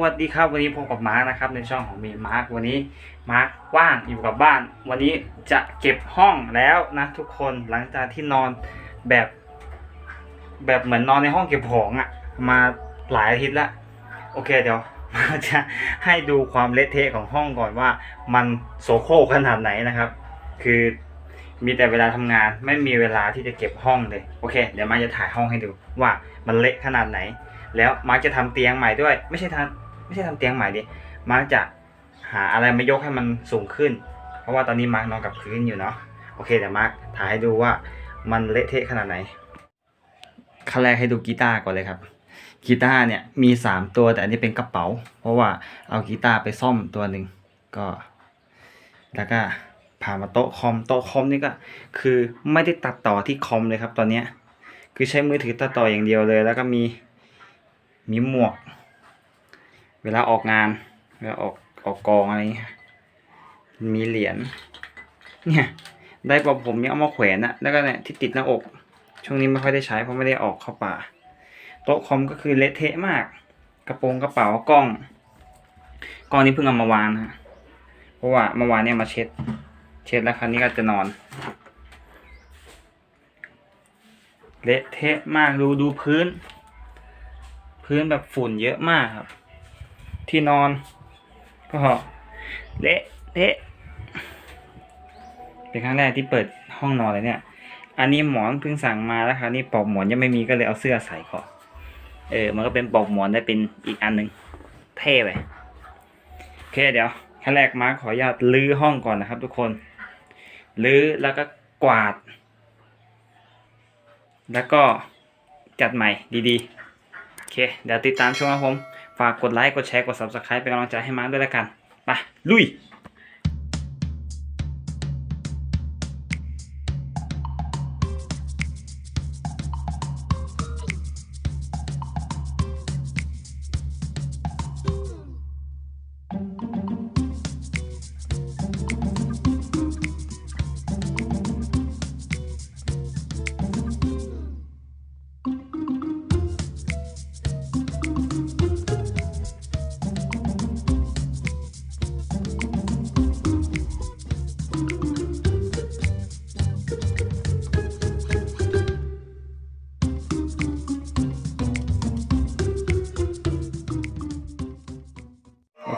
วัสดีครับวันนี้พบกับมาร์กนะครับในช่องของมีมาร์กวันนี้มาร์กว่างอยู่กับบ้าน วันนี้จะเก็บห้องแล้วนะทุกคนหลังจากที่นอนแบบ แบบเหมือนนอนในห้องเก็บของอะมาหลายอาทิตย์ละโอเคเดี๋ยวมาจะให้ดูความเละเทะของห้องก่อนว่า มันโสโครกขนาดไหนนะครับ คือมีแต่เวลาทำงานไม่มีเวลาที่จะเก็บห้องเลยโอเค เดี๋ยวมาจะถ่ายห้องให้ดูว่ามันเละขนาดไหนแล้วมาร์กจะทำเตียงใหม่ด้วย ไม่ใช่ทำ ไม่ใช่ทำเตียงใหม่ดิมาร์กจะหาอะไรมายกให้มันสูงขึ้น เพราะว่าตอนนี้มาร์กนอนกับพื้นอยู่เนาะโอเคเดี๋ยวมาร์กถ่ายให้ดูว่ามันเละเทะขนาดไหนขั้นแรกให้ดูกีตาร์ก่อนเลยครับกีตาร์เนี่ยมีสามตัวแต่อันนี้เป็นกระเป๋า เพราะว่าเอากีตาร์ไปซ่อมตัวหนึ่งก็ แล้วก็ผ่ามาโต๊ะคอมโต๊ะคอมนี่ก็คือไม่ได้ตัดต่อที่คอมเลยครับตอนเนี้ยคือใช้มือถือตัดต่ออย่างเดียวเลย แล้วก็มีมีหมวก เวลาออกงานเวลาออกออกกองอะไรเงี้ยมีเหรียญเนี่ยได้ปอบผมยังเอามาแขวนอะแล้วก็เนี่ยที่ติดหน้าอก ช่วงนี้ไม่ค่อยได้ใช้เพราะไม่ได้ออกเข้าป่า โต๊ะคอมก็คือเละเทะมาก กระโปรงกระเป๋ากล้องกล้องนี้เพิ่งเอามาวางนะฮะเพราะว่าเมื่อวานเนี่ยมาเช็ด เช็ดแล้วคราวนี้ก็จะนอน เละเทะมากดูดูพื้น พื้นแบบฝุ่นเยอะมากครับ ที่นอน ก็เละเทะเป็นครั้งแรกที่เปิดห้องนอนเลยเนี่ย อันนี้หมอนเพิ่งสั่งมาแล้วครับนี่ปลอกหมอนยังไม่มีก็เลยเอาเสื้อใส่ก่อนเออ มันก็เป็นปลอกหมอนได้เป็นอีกอันหนึ่งเท่ไปโอเคเดี๋ยวขั้นแรกมาขออนุญาตลื้อห้องก่อนนะครับ ทุกคนลื้อแล้วก็กวาด แล้วก็จัดใหม่ดีๆ โอเค เดี๋ยวติดตามช่วงครับผม ฝากกดไลค์ กดแชร์ กด subscribe เป็นกำลังใจให้มาร์คด้วยแล้วกัน ไป ลุย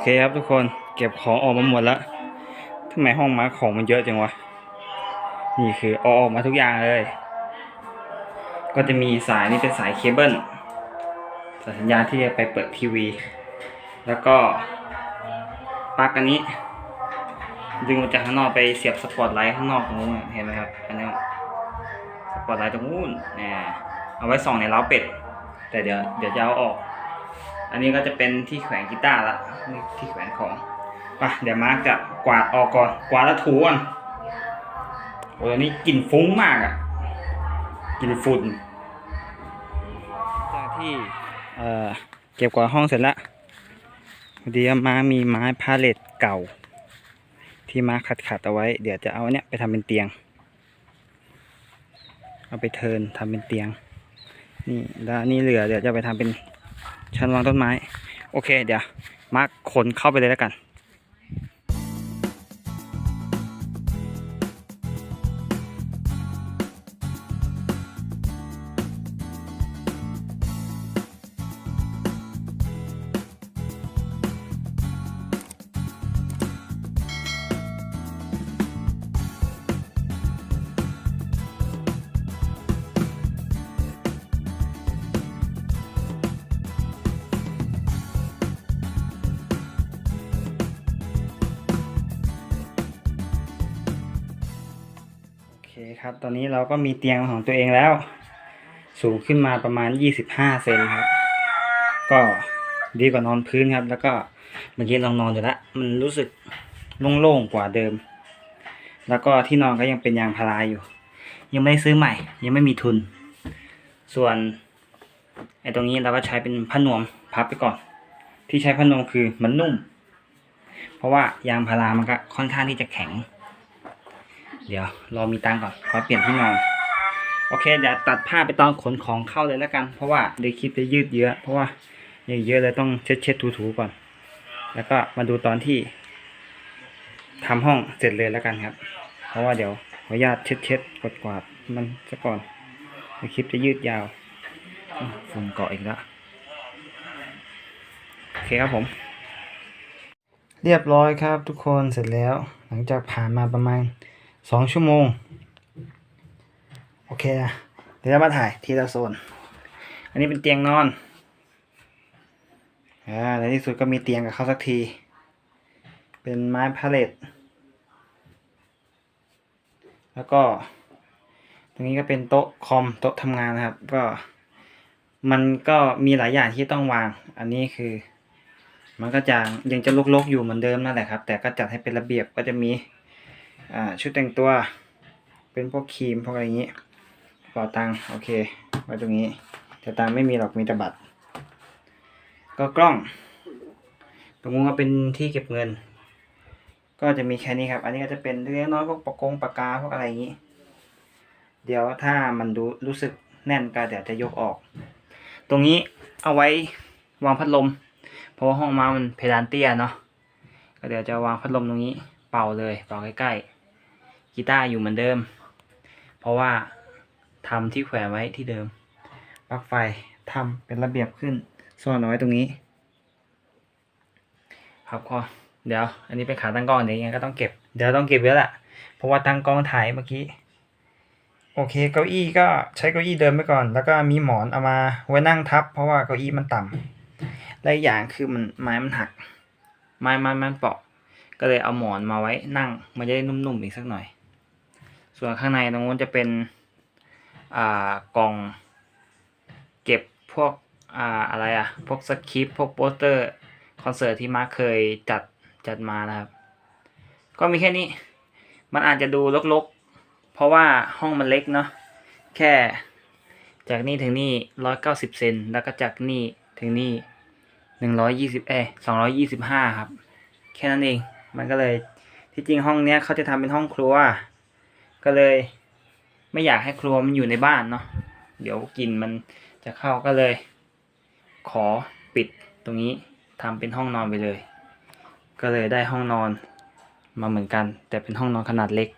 เคครับทุกคนเก็บของออกมาหมดแล้วทำไมห้องมาของมันเยอะจังวะ นี่คือเอาออกมาทุกอย่างเลย ก็จะมีสายนี่เป็นสายเคเบิลสายสัญญาณที่จะไปเปิดทีวี แล้วก็ปลั๊กอันนี้ ดึงมาจากข้างนอกไปเสียบสปอตไลท์ข้างนอกตรงนู้นเห็นไหมครับอันนี้สปอตไลท์ตรงนู้นเนี่ยเอาไว้ส่องในเล้าเป็ด แต่เดี๋ยวเดี๋ยวจะเอาออก อันนี้ก็จะเป็นที่แขวนกีตาร์ละนี่ที่แขวนของไปเดี๋ยวมาร์กจะกวาดออกก่อน กวาดแล้วถูก่อนโอ้ยอันนี้กลิ่นฟุ้งมากอะ่ะกลิ่นฝุ่นจากที่เอ่อเก็บกวาดห้องเสร็จแล้วพอดีว่ามามีไม้พาเลตเก่า ที่มาขัดขัดๆเอาไว้ เดี๋ยวจะเอาเนี้ยไปทำเป็นเตียง เอาไปเทิร์นทำเป็นเตียง นี่แล้วอันนี่เหลือเดี๋ยวจะไปทำเป็น ชั้นวางต้นไม้ โอเค เดี๋ยวมาร์คขนเข้าไปเลยแล้วกัน เคครับ ตอนนี้เราก็มีเตียงของตัวเองแล้ว สูงขึ้นมาประมาณ 25 เซนครับ ก็ดีกว่านอนพื้นครับ แล้วก็เมื่อกี้ลองนอนอยู่ล้วมันรู้สึกโล่งๆกว่าเดิม แล้วก็ที่นอนก็ยังเป็นยางพาราอยู่ ยังไม่ได้ซื้อใหม่ ยังไม่มีทุน ส่วนไอ้ตรงนี้เราก็ใช้เป็นผ้านวมพับไปก่อน ที่ใช้ผ้านวมคือมันนุ่ม เพราะว่ายางพารามันก็ค่อนข้างที่จะแข็ง เดี๋ยวรอมีตังก่อนขอเปลี่ยนที่นอน โอเคเดี๋ยวตัดภาไปตอนขนของเข้าเลยแล้วกัน เพราะว่าเดี๋ยวคลิปจะยืดเยอะ เพราะว่ายังอีกเยอะเลยต้องเช็ดเช็ดถูถูๆก่อน แล้วก็มาดูตอนที่ทำห้องเสร็จเลยแล้วกันครับ เพราะว่าเดี๋ยวขออนุญาตเช็ดเช็ดกวาดกวาดมันซะก่อนคลิปจะยืดยาวอ้าวฝุ่นเกาะอีกแล้วโอเคครับผม เรียบร้อยครับทุกคนเสร็จแล้ว หลังจากผ่านมาประมาณ สองชั่วโมง โอเคนะเดี๋ยวเรามาถ่ายทีละโซน อันนี้เป็นเตียงนอนอ่าในที่สุดก็มีเตียงกับเขาสักที เป็นไม้พาเลตแล้วก็ ตรงนี้ก็เป็นโต๊ะคอมโต๊ะทำงานนะครับ ก็ มันก็มีหลายอย่างที่ต้องวาง อันนี้คือ มันก็จะยังจะลกๆอยู่เหมือนเดิมนั่นแหละครับ แต่ก็จัดให้เป็นระเบียบก็จะมี อ่าชุดแต่งตัว เป็นพวกครีมพวกอะไรอย่างนี้กระเป๋าตังโอเคไว้ตรงนี้ แต่ตังไม่มีหรอกมีแต่บัตร ก็กล้อง ตรงนู้นก็เป็นที่เก็บเงิน ก็จะมีแค่นี้ครับ อันนี้ก็จะเป็นเล็กน้อยพวกปากงปากกาพวกอะไรอย่างนี้ เดี๋ยวถ้ามันดูรู้สึกแน่นก็เดี๋ยวจะยกออก ตรงนี้เอาไว้วางพัดลม เพราะว่าห้องมามันเพดานเตี้ยเนาะก็เดี๋ยวจะวางพัดลมตรงนี้เป่าเลยเป่าใกล้ๆ กีตาร์อยู่เหมือนเดิม เพราะว่าทำที่แขวนไว้ที่เดิมปลั๊กไฟทำเป็นระเบียบขึ้นซ่อนเอาไว้ตรงนี้ ครับก็เดี๋ยว อันนี้เป็นขาตั้งกล้องเดี๋ยวยังไงก็ต้องเก็บเดี๋ยวต้องเก็บไว้แหละเพราะว่าตั้งกล้องถ่ายเมื่อกี้โอเคเก้าอี้ก็ใช้เก้าอี้เดิมไปก่อน แล้วก็มีหมอนเอามาไว้นั่งทับ เพราะว่าเก้าอี้มันต่ำและอีกอย่างคือมันไม้มันหัก ไม้ไม้มันเปราะก็เลยเอาหมอนมาไว้นั่งมันจะได้นุ่มๆอีกสักหน่อย ส่วนข้างในตรงนู้นจะเป็นกล่องเก็บพวกอ่าอะไรอะพวกสคริปพวกโปสเตอร์คอนเสิร์ตที่มาร์คเคยจัดจัดมานะครับ ก็มีแค่นี้ มันอาจจะดูรกๆ เพราะว่าห้องมันเล็กเนาะแค่จากนี่ถึงนี่ร้อยเก้าสิบเซนแล้วก็จากนี่ถึงนี่หนึ่งร้อยยี่สิบเอสองร้อยยี่สิบห้าครับ แค่นั้นเอง มันก็เลยที่จริงห้องเนี้ยเขาจะทำเป็นห้องครัว ก็เลย ไม่อยากให้ครัวมันอยู่ในบ้านเนาะเดี๋ยวกลิ่นมันจะเข้าก็เลย ขอปิดตรงนี้ทำเป็นห้องนอนไปเลย ก็เลยได้ห้องนอนมาเหมือนกัน แต่เป็นห้องนอนขนาดเล็ก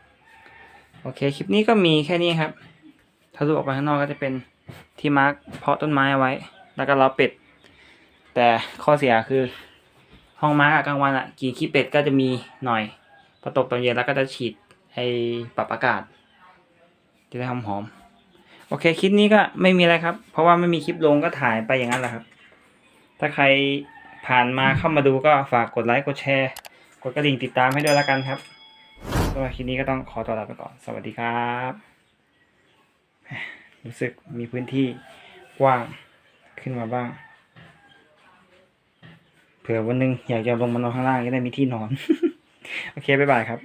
โอเคคลิปนี้ก็มีแค่นี้ครับ ถ้าดูออกไปข้างนอกก็จะเป็นที่มาร์กเพาะต้นไม้เอาไว้ แล้วก็ล้อเป็ด แต่ข้อเสียคือห้องมาร์กกลางวันอะกี่ขี้เป็ดก็จะมีหน่อยพอตกตอนเย็นแล้วก็จะฉีด ไอปรับอากาศ จะได้หอมหอมโอเคคลิปนี้ก็ไม่มีอะไรครับ เพราะว่าไม่มีคลิปลงก็ถ่ายไปอย่างนั้นแหละครับ ถ้าใครผ่านมาเข้ามาดูก็ฝากกดไลค์กดแชร์กดกระดิ่งติดตามให้ด้วยแล้วกันครับสำหรับคลิปนี้ก็ต้องขอตัวลาไปก่อน สวัสดีครับ รู้สึกมีพื้นที่กว้างขึ้นมาบ้าง เผื่อวันหนึงอยากจะลงมานอนข้างล่างก็ได้มีที่นอน โอเค บ๊ายบายครับ